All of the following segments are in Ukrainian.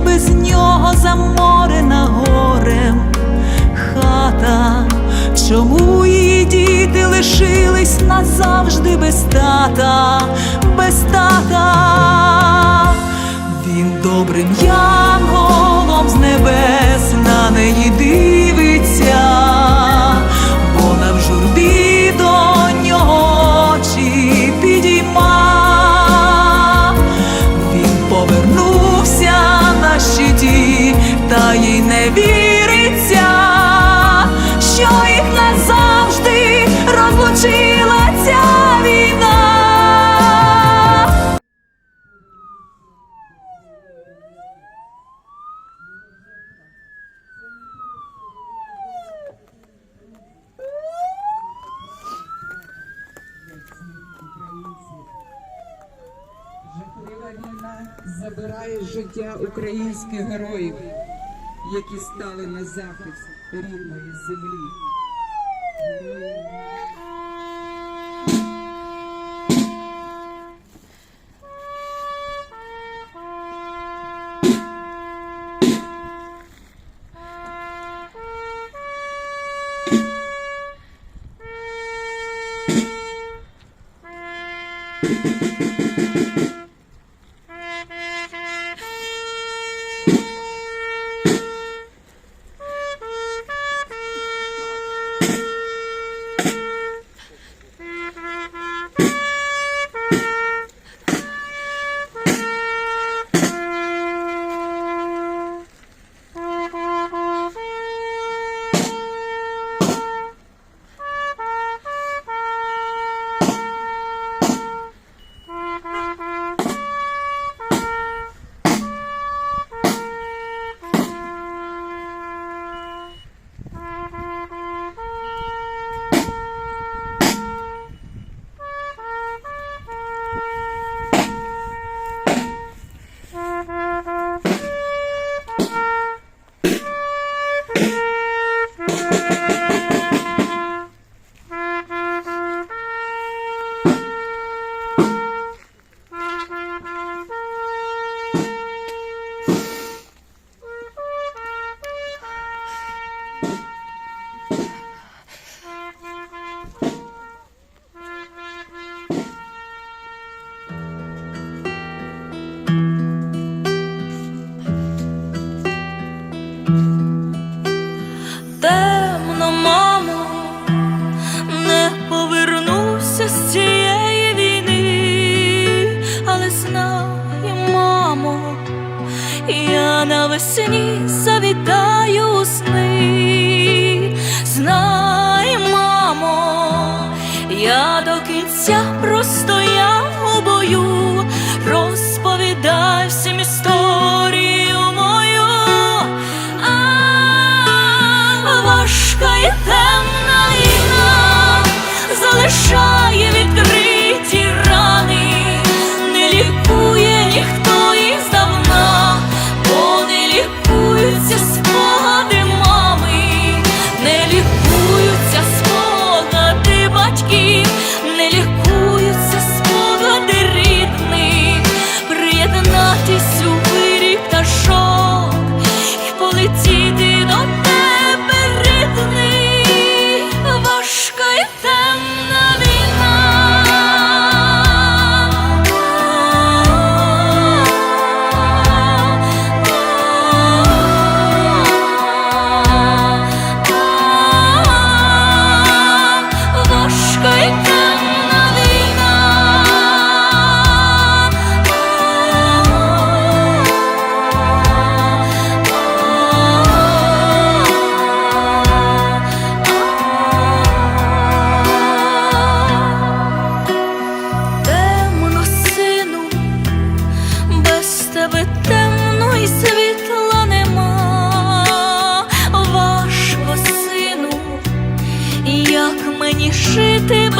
Без нього заморена горем хата, чому її діти лишились назавжди без тата, без тата, він добрим янголом з небес на неї дивиться. забираєш життя українських героїв, які стали на захист рідної землі. Thank you.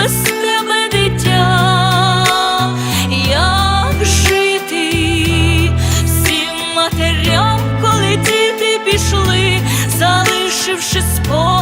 без тебе дитя, як жити всім матерям, коли діти пішли, залишивши спокій.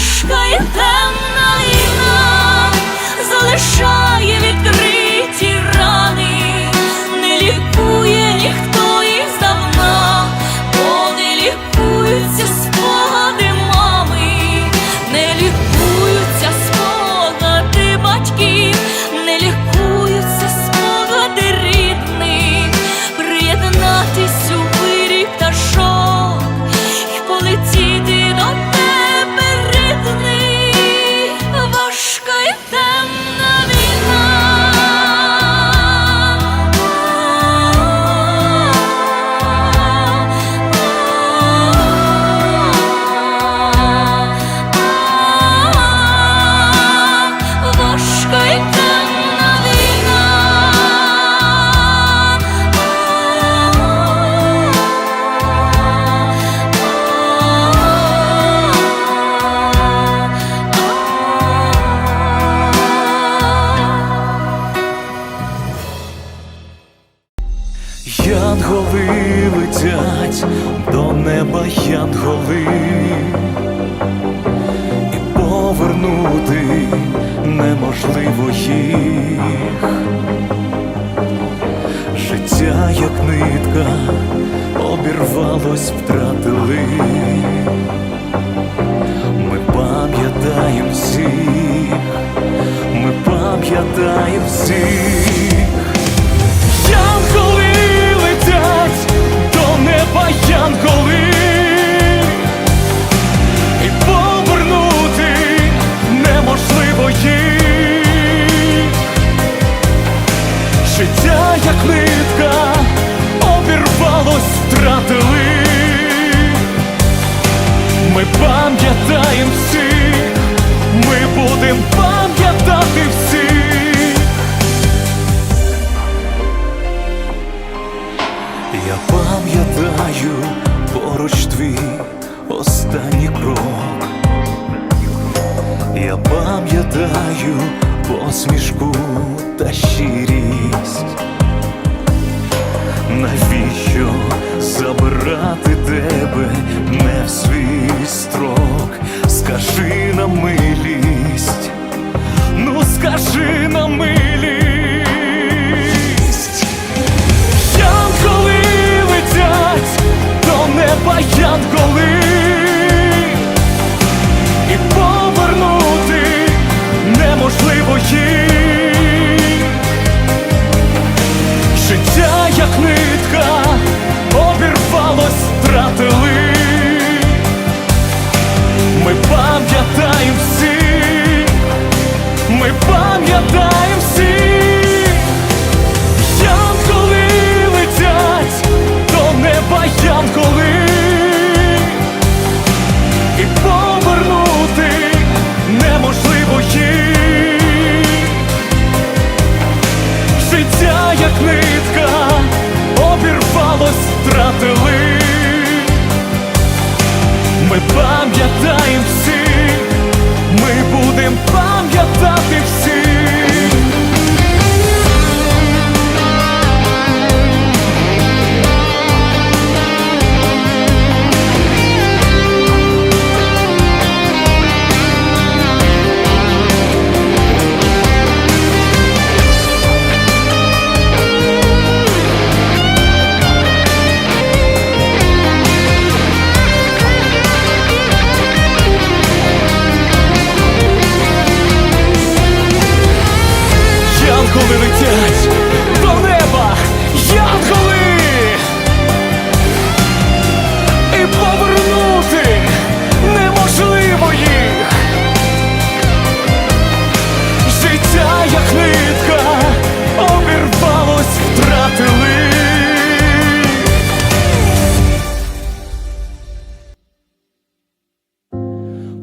Шкає темна війна, залишає. в траве. знаєм всіх, ми будем пам'ятати всіх. Я пам'ятаю поруч твій останній крок. Я пам'ятаю посмішку та щирість як нитка, обірвалось, втратили, ми пам'ятаємо всі, ми будемо пам'ятати всі.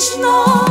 вічно